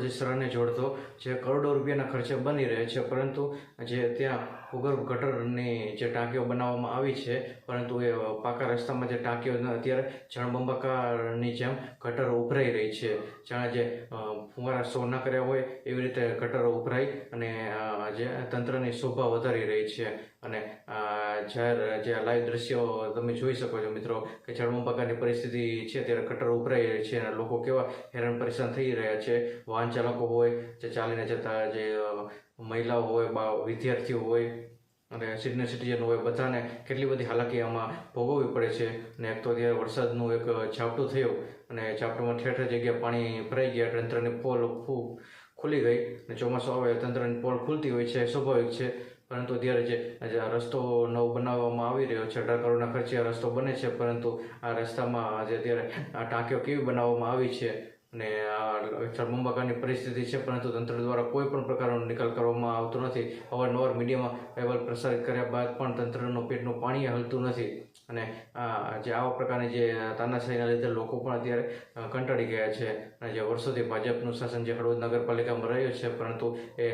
Road જોડતો જે કરોડો રૂપિયાના ખર્ચે બની રહે છે, પરંતુ જે ત્યાં ભૂગર્ભ ગટરની જે ટાંકીઓ બનાવવામાં આવી છે, પરંતુ એ પાકા રસ્તામાં જે ટાંકીઓ અત્યારે જળબંબાકારની જેમ ગટરો ઉભરાઈ રહી છે. જાણે જે ફુવારા શો ના કર્યા હોય એવી રીતે ગટરો ઉભરાઈ અને જે તંત્રની શોભા વધારી રહી છે. અને જાહેર જે લાઈવ દ્રશ્યો તમે જોઈ શકો છો મિત્રો, કે જળબંબાકારની પરિસ્થિતિ છે, ત્યારે ગટરો ઉભરાઈ રહી છે અને લોકો કેવા હેરાન પરેશાન થઈ રહ્યા છે. વાહન ચાલકો હોય જે ચાલીને જતા જે મહિલાઓ હોય, બા, વિદ્યાર્થીઓ હોય અને સિનિયર સિટીઝન હોય, બધાને કેટલી બધી હાલાકી આમાં ભોગવવી પડે છે. અને એક તો ત્યારે વરસાદનું એક ઝાપટું થયું અને ઝાપટુમાં ઠેર ઠેર જગ્યાએ પાણી ભરાઈ ગયા તંત્રની પોલ ખૂબ ખુલી ગઈ અને ચોમાસું આવે તંત્રની પોલ ખુલતી હોય છે, સ્વાભાવિક છે. પરંતુ અત્યારે જે રસ્તો નવો બનાવવામાં આવી રહ્યો છે, અઢાર કરોડના ખર્ચે આ રસ્તો બને છે, પરંતુ આ રસ્તામાં જે અત્યારે આ ટાંકીઓ કેવી બનાવવામાં આવી છે આ જળબંબાકારની પરિસ્થિતિ છે, પરંતુ તંત્ર દ્વારા કોઈ પણ પ્રકારનો નિકાલ કરવામાં આવતો નથી. અવારનવાર મીડિયામાં અહેવાલ પ્રસારિત કર્યા બાદ પણ તંત્રનું પેટનું પાણી હલતું નથી. અને જે આવા પ્રકારની જે તાનાશાહીના લીધે લોકો પણ અત્યારે કંટાળી ગયા છે. અને જે વર્ષોથી ભાજપનું શાસન જે હળવદ નગરપાલિકામાં રહ્યું છે, પરંતુ એ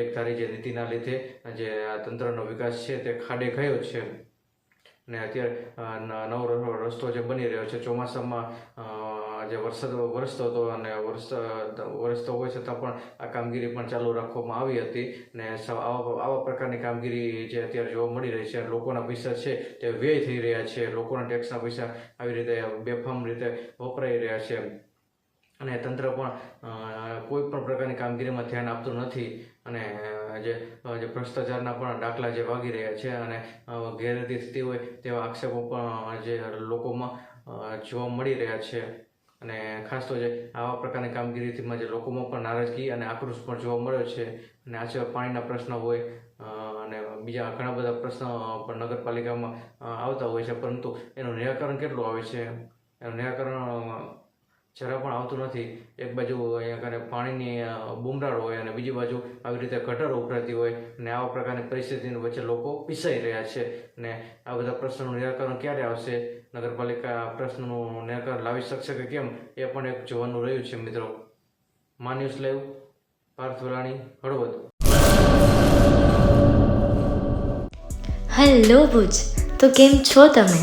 એક ધારી જે નીતિના લીધે જે તંત્રનો વિકાસ છે, તે ખાડે ગયો છે. અને અત્યારે નવો રસ્તો જે બની રહ્યો છે, ચોમાસામાં જે વરસાદ, વરસતો હતો અને વરસતો હોય છતાં પણ આ કામગીરી પણ ચાલુ રાખવામાં આવી હતી અને આવા આવા પ્રકારની કામગીરી જે અત્યારે જોવા મળી રહી છે, લોકોના પૈસા છે તે વ્યય થઈ રહ્યા છે, લોકોના ટેક્સના પૈસા આવી રીતે બેફામ રીતે વપરાઈ રહ્યા છે. અને તંત્ર પણ કોઈ પણ પ્રકારની કામગીરીમાં ધ્યાન આપતું નથી અને જે જે ભ્રષ્ટાચારના પણ દાખલા જે વાગી રહ્યા છે અને ગેરરીતિ થતી હોય તેવા આક્ષેપો પણ જે લોકોમાં જોવા મળી રહ્યા છે. અને ખાસ તો જે આવા પ્રકારની કામગીરીથીમાં જે લોકોમાં પણ નારાજગી અને આક્રોશ પણ જોવા મળ્યો છે. અને આ સિવાય પાણીના પ્રશ્ન હોય અને બીજા ઘણા બધા પ્રશ્નો પણ નગરપાલિકામાં આવતા હોય છે. પરંતુ એનું નિરાકરણ કેટલું આવે છે? એનું નિરાકરણ જરા પણ આવતું નથી. એક બાજુ અહીંયા પાણીની બુમરાળ હોય અને બીજી બાજુ આવી રીતે ગટરો ઉભરાતી હોય અને આવા પ્રકારની પરિસ્થિતિની વચ્ચે લોકો પીસાઈ રહ્યા છે અને આ બધા પ્રશ્નોનું નિરાકરણ ક્યારે આવશે? નગરપાલિકા પ્રશ્નનું નિરાકરણ લાવી શકશે કે કેમ? એ પણ એક જોવાનું રહ્યું છે મિત્રો. મા news live, Parth Valani, Halvad. Hello Bhuj, તો કેમ છો તમે?